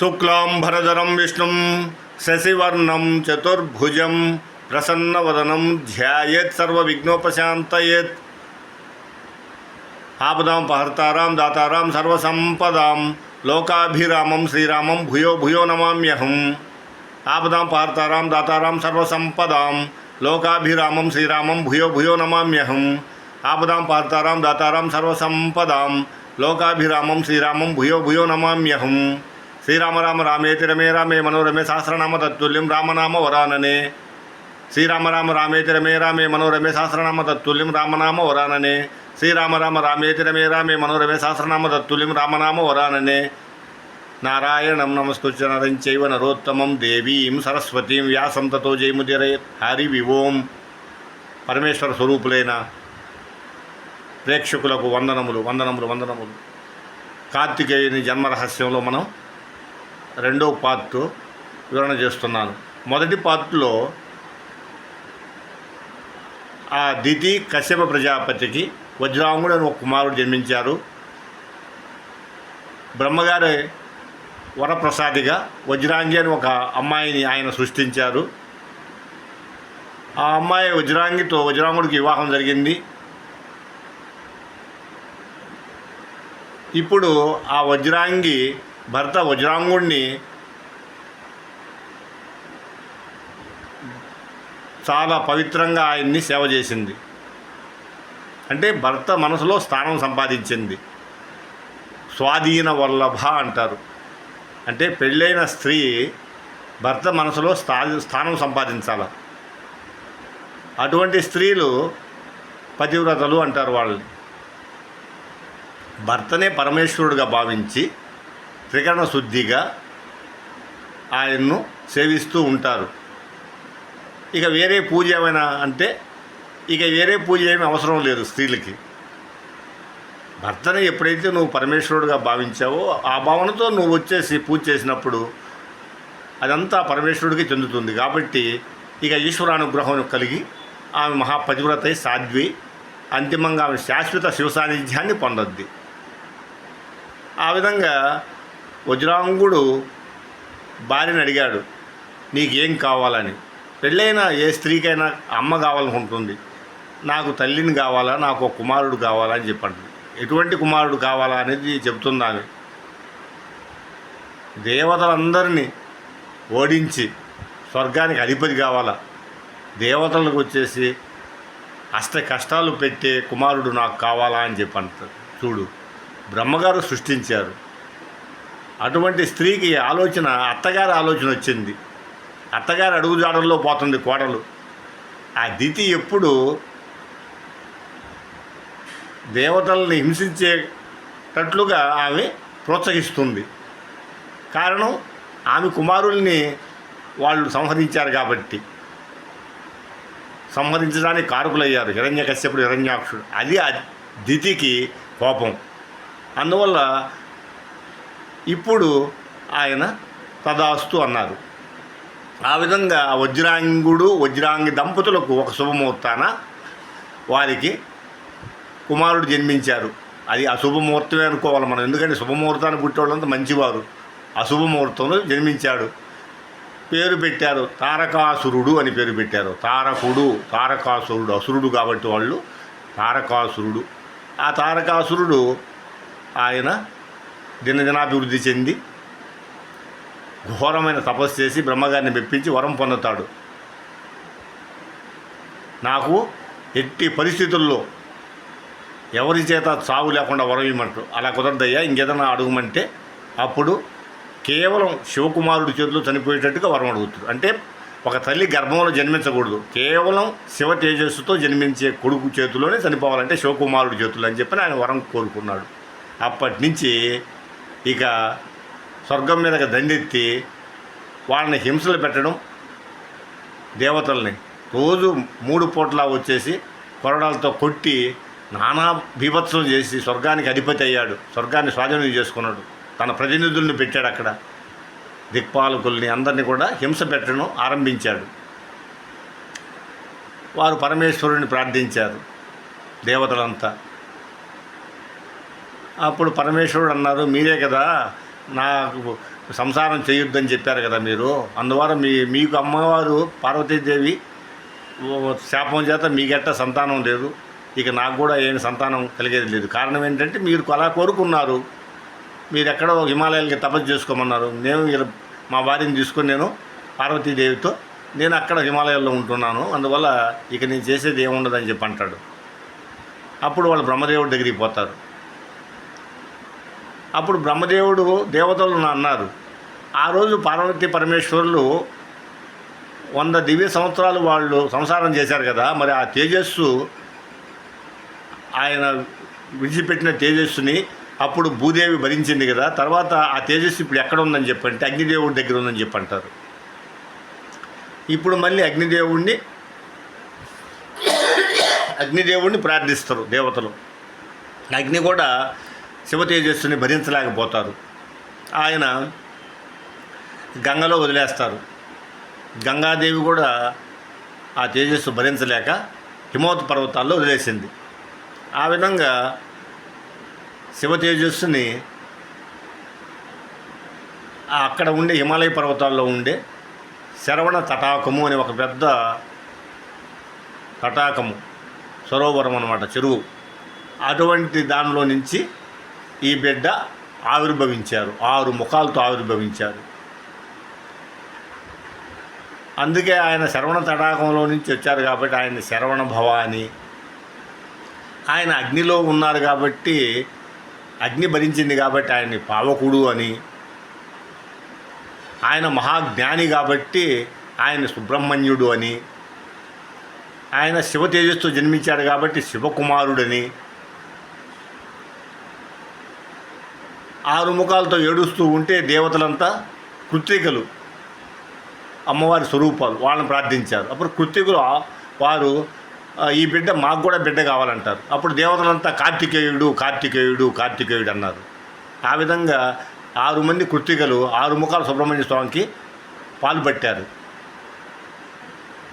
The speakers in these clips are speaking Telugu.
शुक्लां भरधरं विष्णुं शशिवर्णं चतुर्भुजं प्रसन्नवदनं ध्यायेत् सर्वविघ्नोपशान्तयेत्। आपदां पहर्तारां दातारां सर्वसम्पदां लोकाभिरामं श्रीरामं भूयो भूयो नमाम्यहम्। आपदां पहर्तारां दातारां सर्वसम्पदां लोकाभिरामं श्रीरामं भूयो भूयो नमाम्यहम्। आपदां पहर्तारां दातारां सर्वसम्पदां लोकाभिरामं श्रीरामं भूयो भूयो नमाम्यहम्। శ్రీరామ రామ రామేతి రమే రామే మనోరమే సహస్రనామ తత్తుల్యం రామనామ వరాననే. శ్రీరామ రామ రామేతి రమే రామే మనోరమే సహస్రనామ తత్తుల్యం రామనామ వరాననే. శ్రీరామ రామ రామేతి రమే రామే మనోరమే సహస్రనామ తత్తుల్యం రామనామ వరాననే. నారాయణం నమస్కృత్య నరం చైవ నరోత్తమం దేవీం సరస్వతీం వ్యాసం తతో జయముదిరే హరి వివోం. పరమేశ్వర స్వరూపులైన ప్రేక్షకులకు వందనములు వందనములు వందనములు. కార్తికేయుని జన్మ రహస్యంలో మనం రెండవ పార్ట్ వివరణ చేస్తున్నాను. మొదటి పార్ట్లో ఆ దితి కశ్యప ప్రజాపతికి వజ్రాంగుడు అని ఒక కుమారుడు జన్మించారు. బ్రహ్మగారి వరప్రసాదిగా వజ్రాంగి అని ఒక అమ్మాయిని ఆయన సృష్టించారు. ఆ అమ్మాయి వజ్రాంగితో వజ్రాంగుడికి వివాహం జరిగింది. ఇప్పుడు ఆ వజ్రాంగి భర్త వజ్రాంగుణ్ణి చాలా పవిత్రంగా ఆయన్ని సేవ చేసింది. అంటే భర్త మనసులో స్థానం సంపాదించింది. స్వాధీన వల్లభ అంటారు. అంటే పెళ్ళైన స్త్రీ భర్త మనసులో స్థా స్థానం సంపాదించాల. అటువంటి స్త్రీలు పతివ్రతలు అంటారు వాళ్ళని. భర్తనే పరమేశ్వరుడుగా భావించి త్రికరణ శుద్ధిగా ఆయన్ను సేవిస్తూ ఉంటారు. ఇక వేరే పూజ ఏమైనా అంటే ఇక వేరే పూజ ఏమి అవసరం లేదు స్త్రీలకి. భర్తని ఎప్పుడైతే నువ్వు పరమేశ్వరుడుగా భావించావో ఆ భావనతో నువ్వు వచ్చేసి పూజ చేసినప్పుడు అదంతా పరమేశ్వరుడికి చెందుతుంది. కాబట్టి ఇక ఈశ్వరానుగ్రహం కలిగి ఆమె మహాపతివ్రత సాధ్వి అంతిమంగా ఆమె శాశ్వత శివ సాన్నిధ్యాన్ని పొందొద్ది. ఆ విధంగా వజ్రాంగుడు భార్యను అడిగాడు నీకేం కావాలని? పెళ్ళైన ఏ స్త్రీకైనా అమ్మ కావాలనుకుంటుంది. నాకు తల్లిని కావాలా నాకు ఒక కుమారుడు కావాలా అని చెప్పండి. ఎటువంటి కుమారుడు కావాలా అనేది చెబుతుంది ఆమె. దేవతలందరినీ ఓడించి స్వర్గానికి అధిపతి కావాలా? దేవతలకు వచ్చేసి అష్ట కష్టాలు పెట్టే కుమారుడు నాకు కావాలా అని చెప్పి అంటారు చూడు బ్రహ్మగారు సృష్టించారు. అటువంటి స్త్రీకి ఆలోచన అత్తగారి ఆలోచన వచ్చింది. అత్తగారు అడుగుజాడల్లో పోతుంది కోడలు. ఆ దితి ఎప్పుడు దేవతల్ని హింసించేటట్లుగా ఆమె ప్రోత్సహిస్తుంది. కారణం ఆమె కుమారుల్ని వాళ్ళు సంహరించారు కాబట్టి. సంహరించడానికి కారకులయ్యారు హిరణ్య కశ్యపుడు హిరణ్యాక్షుడు. అది ఆ దితికి కోపం. అందువల్ల ఇప్పుడు ఆయన తదాస్తు అన్నారు. ఆ విధంగా వజ్రాంగుడు వజ్రాంగి దంపతులకు ఒక శుభముహూర్తాన వారికి కుమారుడు జన్మించారు. అది అశుభముహూర్తమే అనుకోవాలి మనం. ఎందుకంటే శుభముహూర్తాన్ని పుట్టేవాళ్ళంతా మంచివారు. అశుభముహూర్తంలో జన్మించాడు. పేరు పెట్టారు తారకాసురుడు అని పేరు పెట్టారు. తారకుడు తారకాసురుడు అసురుడు కాబట్టి వాళ్ళు తారకాసురుడు. ఆ తారకాసురుడు ఆయన దినదినాభివృద్ధి చెంది ఘోరమైన తపస్సు చేసి బ్రహ్మగారిని మెప్పించి వరం పొందుతాడు. నాకు ఎట్టి పరిస్థితుల్లో ఎవరి చేత చావు లేకుండా వరం ఇవ్వమంటారు. అలా కుదరదయ్యా ఇంకేదైనా అడుగుమంటే అప్పుడు కేవలం శివకుమారుడి చేతిలో చనిపోయేటట్టుగా వరం అడుగుతారు. అంటే ఒక తల్లి గర్భంలో జన్మించకూడదు. కేవలం శివ తేజస్సుతో జన్మించే కొడుకు చేతిలోనే చనిపోవాలంటే శివకుమారుడి చేతులు అని చెప్పి ఆయన వరం కోరుకున్నాడు. అప్పటి నుంచి ఇక స్వర్గం మీదకి దండెత్తి వాళ్ళని హింసలు పెట్టడం దేవతల్ని రోజు మూడు పూట్ల వచ్చేసి కొరడాలతో కొట్టి నానా బీభత్సం చేసి స్వర్గానికి అధిపతి అయ్యాడు. స్వర్గాన్ని స్వాధీనం చేసుకున్నాడు. తన ప్రతినిధుల్ని పెట్టాడు అక్కడ. దిక్పాలకుల్ని అందరినీ కూడా హింస పెట్టడం ఆరంభించాడు. వారు పరమేశ్వరుని ప్రార్థించారు. దేవతలంతా అప్పుడు పరమేశ్వరుడు అన్నారు మీరే కదా నాకు సంసారం చేయొద్దని చెప్పారు కదా మీరు. అందువల్ల మీ మీకు అమ్మవారు పార్వతీదేవి శాపం చేత మీకెట్ట సంతానం లేదు. ఇక నాకు కూడా ఏమి సంతానం కలిగేది లేదు. కారణం ఏంటంటే మీరు అలా కోరుకున్నారు. మీరు ఎక్కడో హిమాలయాలకి తపస్సు చేసుకోమన్నారు. నేను మా భార్యని తీసుకొని నేను పార్వతీదేవితో నేను అక్కడ హిమాలయాల్లో ఉంటున్నాను. అందువల్ల ఇక నేను చేసేది ఏముండదని చెప్పి అంటాడు. అప్పుడు వాళ్ళు బ్రహ్మదేవుడి దగ్గరికి పోతారు. అప్పుడు బ్రహ్మదేవుడు దేవతలు అన్నారు. ఆ రోజు పార్వతీ పరమేశ్వరులు వంద దివ్య సంవత్సరాలు వాళ్ళు సంసారం చేశారు కదా మరి ఆ తేజస్సు ఆయన విడిచిపెట్టిన తేజస్సుని అప్పుడు భూదేవి భరించింది కదా తర్వాత ఆ తేజస్సు ఇప్పుడు ఎక్కడ ఉందని చెప్పంటే అగ్నిదేవుడి దగ్గర ఉందని చెప్పి అంటారు ఇప్పుడు మళ్ళీ అగ్నిదేవుడిని అగ్నిదేవుణ్ణి ప్రార్థిస్తారు దేవతలు. అగ్ని కూడా శివ తేజస్సుని భరించలేకపోతారు. ఆయన గంగలో వదిలేస్తారు. గంగాదేవి కూడా ఆ తేజస్సు భరించలేక హిమవత్ పర్వతాల్లో వదిలేసింది. ఆ విధంగా శివ తేజస్సుని అక్కడ ఉండే హిమాలయ పర్వతాల్లో ఉండే శరవణ తటాకము అనే ఒక పెద్ద తటాకము సరోవరం అన్నమాట చెరువు. అటువంటి దానిలో నుంచి ఈ బిడ్డ ఆవిర్భవించారు. ఆరు ముఖాలతో ఆవిర్భవించారు. అందుకే ఆయన శరవణ తటాకంలో నుంచి వచ్చారు కాబట్టి ఆయన శరవణ భవాని. ఆయన అగ్నిలో ఉన్నారు కాబట్టి అగ్ని భరించింది కాబట్టి ఆయన్ని పావకుడు అని. ఆయన మహాజ్ఞాని కాబట్టి ఆయన సుబ్రహ్మణ్యుడు అని. ఆయన శివ తేజస్తో జన్మించాడు కాబట్టి శివకుమారుడని. ఆరు ముఖాలతో ఏడుస్తూ ఉంటే దేవతలంతా కృత్రికలు. అమ్మవారి స్వరూపాలు వాళ్ళని ప్రార్థించారు. అప్పుడు కృత్రికులు వారు ఈ బిడ్డ మాకు కూడా బిడ్డ కావాలంటారు. అప్పుడు దేవతలంతా కార్తికేయుడు కార్తికేయుడు కార్తికేయుడు అన్నారు. ఆ విధంగా ఆరు మంది కృత్రికలు ఆరు ముఖాలు సుబ్రహ్మణ్య స్వామికి పాల్పట్టారు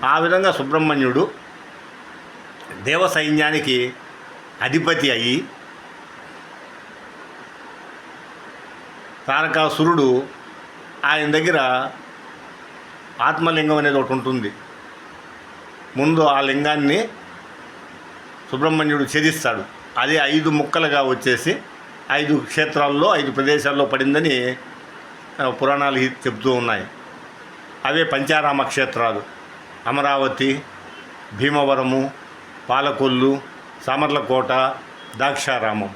ఆ విధంగా సుబ్రహ్మణ్యుడు దేవ సైన్యానికి అధిపతి అయ్యి తారకాసురుడు ఆయన దగ్గర ఆత్మలింగం అనేది ఒకటి ఉంటుంది. ముందు ఆ లింగాన్ని సుబ్రహ్మణ్యుడు ఛేదిస్తాడు. అది ఐదు ముక్కలుగా వచ్చేసి ఐదు క్షేత్రాల్లో ఐదు ప్రదేశాల్లో పడిందని పురాణాలు చెబుతూ ఉన్నాయి. అవే పంచారామ క్షేత్రాలు. అమరావతి భీమవరము పాలకొల్లు సామర్లకోట దాక్షారామం.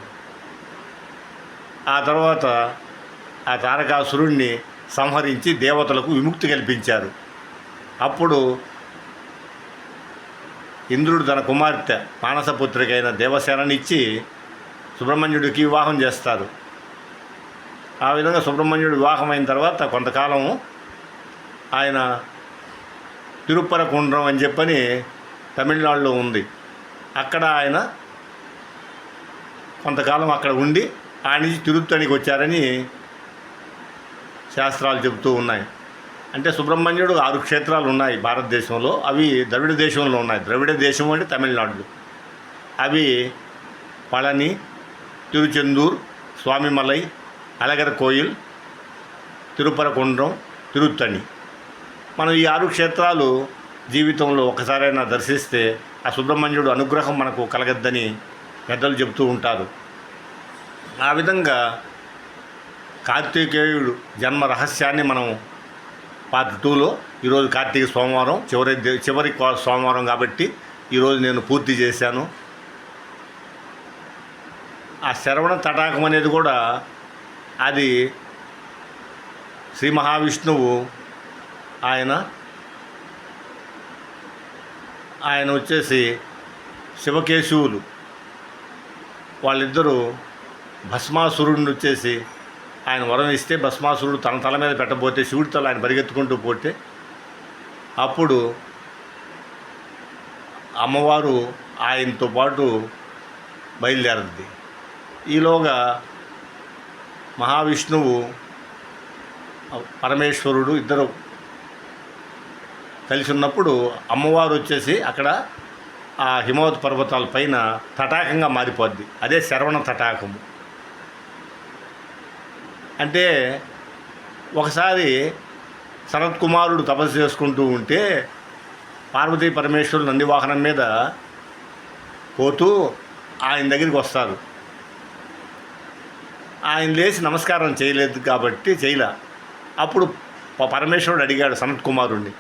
ఆ తర్వాత ఆ తారకాసురుణ్ణి సంహరించి దేవతలకు విముక్తి కల్పించారు. అప్పుడు ఇంద్రుడు తన కుమార్తె మానసపుత్రికైన దేవసేననిచ్చి సుబ్రహ్మణ్యుడికి వివాహం చేస్తారు ఆ విధంగా సుబ్రహ్మణ్యుడు వివాహం అయిన తర్వాత కొంతకాలం ఆయన తిరుప్పరకుండ్రం అని చెప్పని తమిళనాడులో ఉంది. అక్కడ ఆయన కొంతకాలం అక్కడ ఉండి ఆ నుంచి తిరుత్తణికి వచ్చారని శాస్త్రాలు చెబుతూ ఉన్నాయి. అంటే సుబ్రహ్మణ్యుడు ఆరు క్షేత్రాలు ఉన్నాయి భారతదేశంలో. అవి ద్రవిడ దేశంలో ఉన్నాయి. ద్రవిడ దేశం అంటే తమిళనాడు అవి పళని తిరుచెందూర్ స్వామిమలై అలగర్ కోయిల్ తిరుపరకుండ్రం తిరుత్తణి. మనం ఈ ఆరు క్షేత్రాలు జీవితంలో ఒకసారైనా దర్శిస్తే ఆ సుబ్రహ్మణ్యుడు అనుగ్రహం మనకు కలగద్దని పెద్దలు చెబుతూ ఉంటారు. ఆ విధంగా కార్తీకేయుడు జన్మ రహస్యాన్ని మనం పార్ట్ టూలో. ఈరోజు కార్తీక సోమవారం చివరి చివరి సోమవారం కాబట్టి ఈరోజు నేను పూర్తి చేశాను. ఆ శరవణ తటాకం అనేది కూడా అది శ్రీ మహావిష్ణువు ఆయన ఆయన వచ్చేసి శివకేశవులు. వాళ్ళిద్దరూ భస్మాసురుడిని వచ్చేసి ఆయన వరం ఇస్తే భస్మాసురుడు తన తల మీద పెట్టబోతే శివుడి తల ఆయన పరిగెత్తుకుంటూ పోతే అప్పుడు అమ్మవారు ఆయనతో పాటు బయలుదేరద్ది. ఈలోగా మహావిష్ణువు పరమేశ్వరుడు ఇద్దరు కలిసి ఉన్నప్పుడు అమ్మవారు వచ్చేసి అక్కడ ఆ హిమవత్ పర్వతాల పైన తటాకంగా మారిపోద్ది. అదే శరవణ తటాకము. అంటే ఒకసారి శరత్ కుమారుడు తపస్సు చేసుకుంటూ ఉంటే పార్వతీ పరమేశ్వరుడు నంది వాహనం మీద పోతూ ఆయన దగ్గరికి వస్తారు. ఆయన లేచి నమస్కారం చేయలేదు కాబట్టి చేయలే. అప్పుడు పరమేశ్వరుడు అడిగాడు సనత్ కుమారుణ్ణి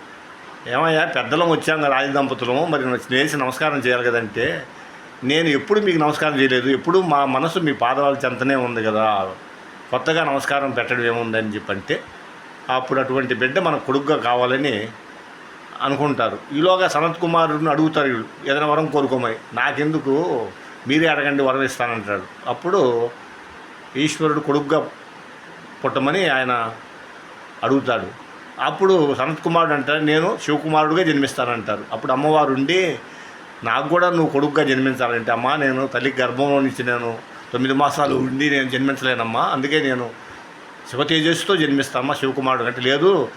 ఏమయ్యా పెద్దలం వచ్చాం కదా రాజ దంపతులము మరి లేచి నమస్కారం చేయాలి కదంటే నేను ఎప్పుడు మీకు నమస్కారం చేయలేదు ఎప్పుడు మా మనసు మీ పాదాల చెంతనే ఉంది కదా కొత్తగా నమస్కారం పెట్టడం ఏముందని చెప్పంటే అప్పుడు అటువంటి బిడ్డ మన కొడుకుగా కావాలని అనుకుంటారు. ఈలోగా సనత్ కుమారుడిని అడుగుతారు వీళ్ళు ఏదైనా వరం కోరుకోమని నాకెందుకు? మీరే అడగండి వరం ఇస్తానంటాడు అప్పుడు ఈశ్వరుడు కొడుకుగా పుట్టమని ఆయన అడుగుతాడు. అప్పుడు సనత్ కుమారుడు అంటారు నేను శివకుమారుడుగా జన్మిస్తానంటారు. అప్పుడు అమ్మవారు ఉండి నాకు కూడా నువ్వు కొడుకుగా జన్మించాలంటే అమ్మా నేను తల్లి గర్భంలో నుంచి నేను తొమ్మిది మాసాలు ఉండి నేను జన్మించలేనమ్మా. అందుకే నేను శివతేజస్సుతో జన్మిస్తామా శివకుమారుడు అంటే లేదు.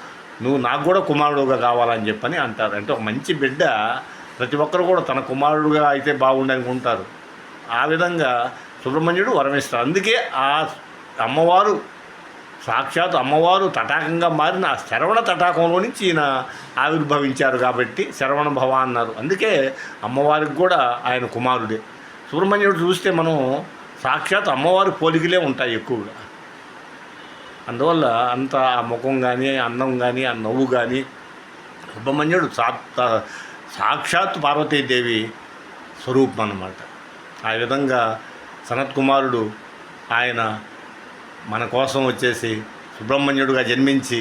నువ్వు నాకు కూడా కుమారుడుగా కావాలని చెప్పని అంటారు. అంటే ఒక మంచి బిడ్డ ప్రతి ఒక్కరు కూడా తన కుమారుడుగా అయితే బాగుండి అనుకుంటారు. ఆ విధంగా సుబ్రహ్మణ్యుడు వరమిస్తారు. అందుకే ఆ అమ్మవారు సాక్షాత్ అమ్మవారు తటాకంగా మారిన ఆ శరవణ తటాకంలో నుంచి ఈయన ఆవిర్భవించారు కాబట్టి శరవణ భవ అన్నారు. అందుకే అమ్మవారికి కూడా ఆయన కుమారుడే. సుబ్రహ్మణ్యుడు చూస్తే మనం సాక్షాత్ అమ్మవారి పోలికలే ఉంటాయి ఎక్కువగా. అందువల్ల అంత ఆ ముఖం కానీ అన్నం కానీ ఆ నవ్వు కానీ సుబ్రహ్మణ్యుడు సా సాక్షాత్ పార్వతీదేవి స్వరూపం అన్నమాట ఆ విధంగా సనత్ కుమారుడు ఆయన మన కోసం వచ్చేసి సుబ్రహ్మణ్యుడుగా జన్మించి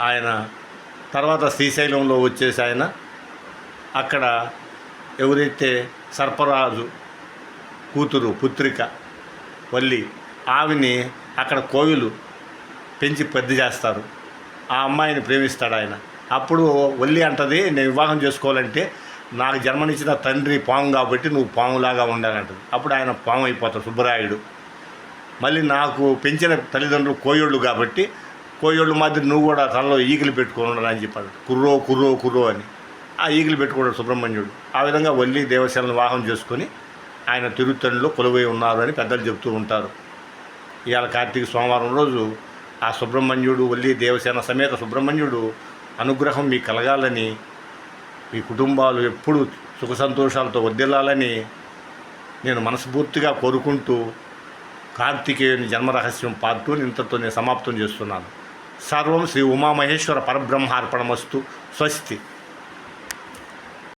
ఆయన తర్వాత శ్రీశైలంలో వచ్చేసి ఆయన అక్కడ ఎవరైతే సర్పరాజు కూతురు పుత్రిక వల్లి ఆవిని అక్కడ కోవిలు పెంచి పెద్ద చేస్తారు. ఆ అమ్మాయిని ప్రేమిస్తాడు ఆయన. అప్పుడు వల్లి అంటది నేను వివాహం చేసుకోవాలంటే నాకు జన్మనిచ్చిన తండ్రి పాము కాబట్టి నువ్వు పాములాగా ఉండాలంటది అప్పుడు ఆయన పాము అయిపోతాడు సుబ్బరాయుడు. మళ్ళీ నాకు పెంచిన తల్లిదండ్రులు కోయోళ్ళు కాబట్టి కోయోళ్ళు మాదిరి నువ్వు కూడా తనలో ఈగిలు పెట్టుకొని ఉండాలని చెప్పాడు. కుర్రో కుర్రో కుర్రో అని. ఆ ఈగిలు పెట్టుకున్నాడు సుబ్రహ్మణ్యుడు. ఆ విధంగా వల్లి దేవసేనను వివాహం చేసుకొని ఆయన తిరుత్తణిలో కొలువై ఉన్నారు అని పెద్దలు చెబుతూ ఉంటారు. ఇవాళ కార్తీక సోమవారం రోజు ఆ సుబ్రహ్మణ్యుడు వల్లి దేవసేన సమేత సుబ్రహ్మణ్యుడు అనుగ్రహం మీకు కలగాలని మీ కుటుంబాలు ఎప్పుడు సుఖ సంతోషాలతో వర్దిల్లాలని నేను మనస్ఫూర్తిగా కోరుకుంటూ కార్తికేయుని జన్మరహస్యం పార్ట్ ఇంతతో నేను సమాప్తం చేస్తున్నాను. సర్వం శ్రీ ఉమామహేశ్వర పరబ్రహ్మార్పణమస్తు. స్వస్తి.